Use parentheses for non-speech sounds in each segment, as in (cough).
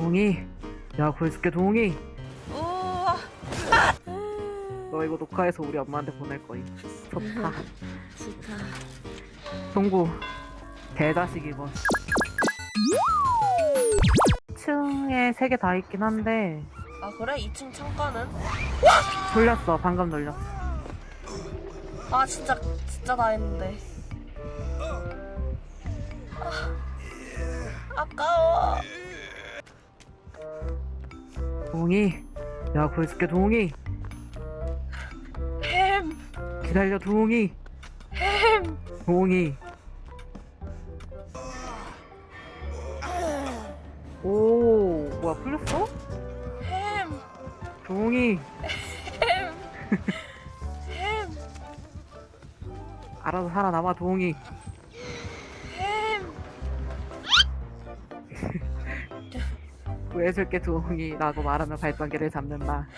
동이 야 구해줄게 동이 우와. 너 이거 녹화해서 우리 엄마한테 보낼 거임 좋다 좋다. 동구 개자식이건 2층에 세 개 다 있긴 한데 아 그래? 2층 창가는? 돌렸어 방금 돌렸어 아 진짜 진짜 다 했는데. 아, 아까워. 동이 야 구해줄게 동이 햄. 기다려 동이 햄. 동이 오 뭐야 풀렸어? 햄. 동이 햄. 햄. 알아서 살아남아 동이 구해줄게 두홍이 라고 말하며 발전기를 잡는다.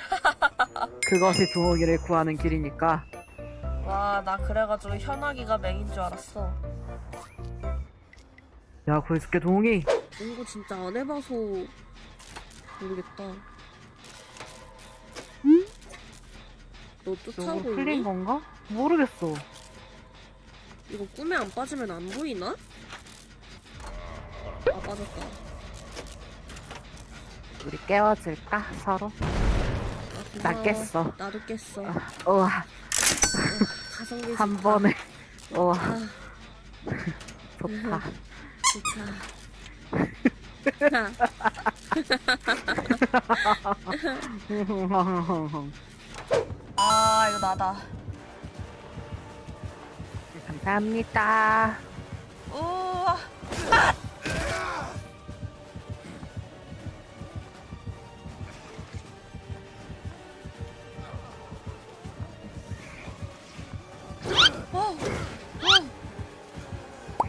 그것이 두홍이를 구하는 길이니까 와 나 그래가지고 현아기가 맹인 줄 알았어. 야 구해줄게 두홍이 농구 진짜 안 해봐서 모르겠다. 너 저거 쫓아오고 풀린 있니? 건가? 모르겠어. 이거 꿈에 안 빠지면 안 보이나? 아 빠졌다. 우리 깨워줄까 서로? 아, 나. 깼어. 나도 깼어. 우와 가성비 한 좋다. 번에 우와 아, 좋다. 좋다. (laughs) 아 이거 나다. 감사합니다. 우와. 어,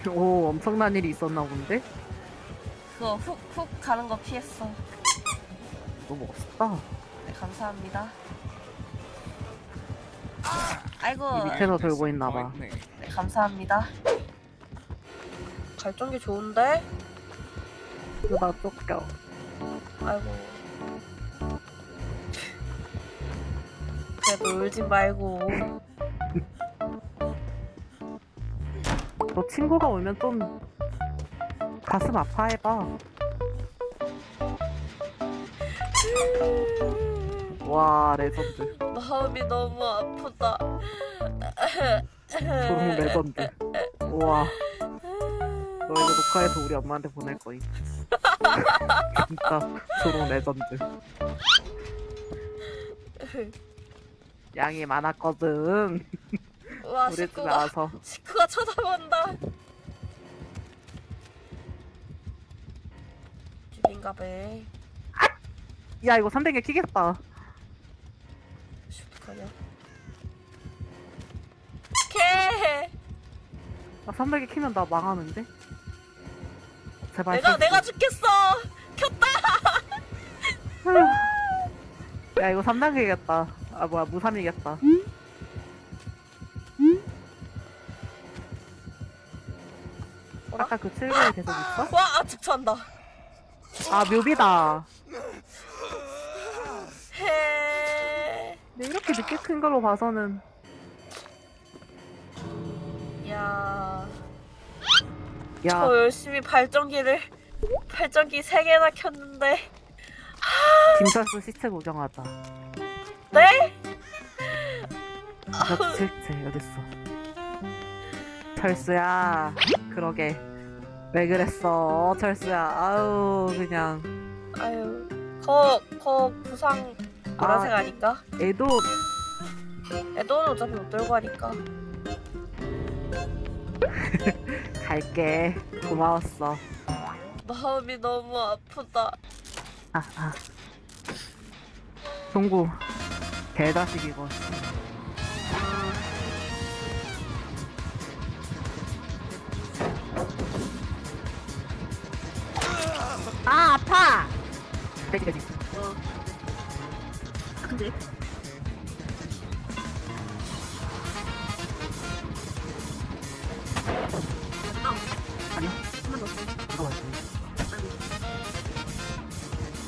오 엄청난 일이 있었나 본데? 그거 훅훅 가는 거 피했어. 너무 멋있다. 네, 감사합니다. 아이고, 이 밑에서 돌고 있나 봐. 네, 감사합니다. 발전기 좋은데? 누가 쫓겨. 아이고. 그래도 울지 말고. 너 친구가 오면 좀 가슴 아파해봐. 와 레전드. 마음이 너무 아프다. 조롱 레전드. 우와. 너 이거 녹화해서 우리 엄마한테 보낼 거임. 진짜 조롱 레전드. 양이 많았거든. 와, 우리 집에 식구가, 와서. (laughs) 식구가 쳐다본다. 집인가 봐. 야 이거 300개 키겠다. 씨, 어떡하냐. 개! 나 300개 키면 나 망하는데? 제발. 내가, 실수. 내가 죽겠어! 켰다! (laughs) 야 이거 3단계겠다. 아 뭐야 무삼이겠다. 아까 그 700이 계속 있어? 와, 아, 직천다. 아 묘비다. 해. 근데 이렇게 늦게 큰 걸로 봐서는 야, 야 저 열심히 발전기를 발전기 3개나 켰는데 김철수 시체 구경하자. 네? 김철수 실체 어딨어? 철수야 그러게 왜 그랬어 철수야 아우 그냥 아유, 거, 거 부상 노란색 아. 아닌가? 애도 애도는 어차피 못 들고 가니까 (laughs) 갈게 고마웠어. 마음이 너무 아프다 아 아. 동구 개자식이고. 아 아파. 돼지 돼지. 어. 근데. 한번 더. 이거 맛있네.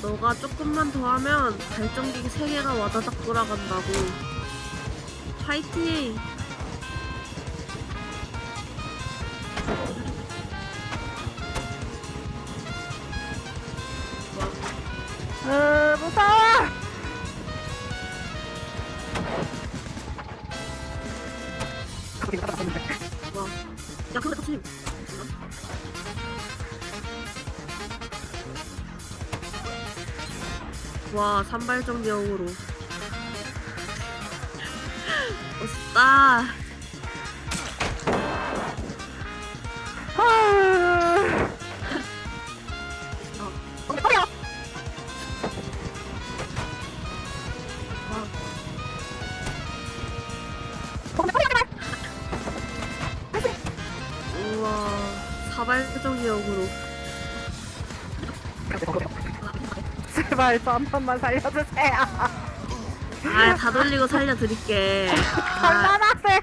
너가 조금만 더 하면 발전기 3개가 와다닥 돌아간다고. 파이팅! 와, 산발정기 역으로. 멋있다. 우와, 사발정기 역으로. 제발 저 한 번만 살려주세요. 아, 다 돌리고 살려드릴게. (laughs) 아, 장난하세요.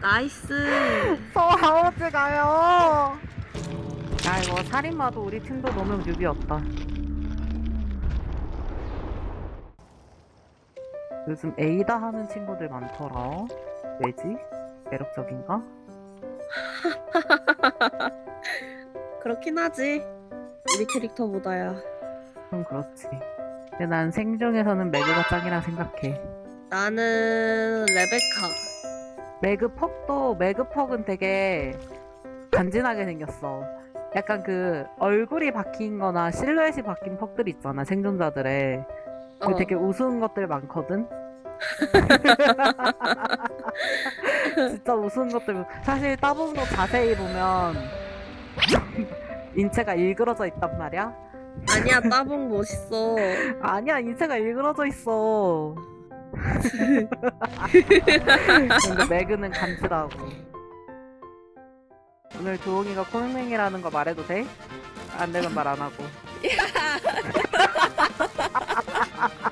나이스. 저 아우지 가요. 야 이거 살인마도 우리 팀도 너무 뉴비였다. 요즘 에이다 하는 친구들 많더라. 왜지? 매력적인가? (laughs) 그렇긴 하지. 우리 캐릭터보다야. 좀 그렇지. 근데 난 생중에서는 매그가 짱이라 생각해. 나는 레베카. 매그퍽도 매그퍽은 되게 간지나게 생겼어. 약간 그 얼굴이 바뀐 거나 실루엣이 바뀐 퍽들 있잖아, 생존자들의. 어. 되게 우스운 것들 많거든? (laughs) 진짜 우스운 것들. 사실 따봉도 자세히 보면 인체가 일그러져 있단 말이야? 아니야, 따봉 멋있어. 아니야, 인체가 일그러져 있어. 근데 매그는 간지라고. 오늘 조홍이가 콜맹이라는 거 말해도 돼? 안 되면 말 안 하고. (laughs)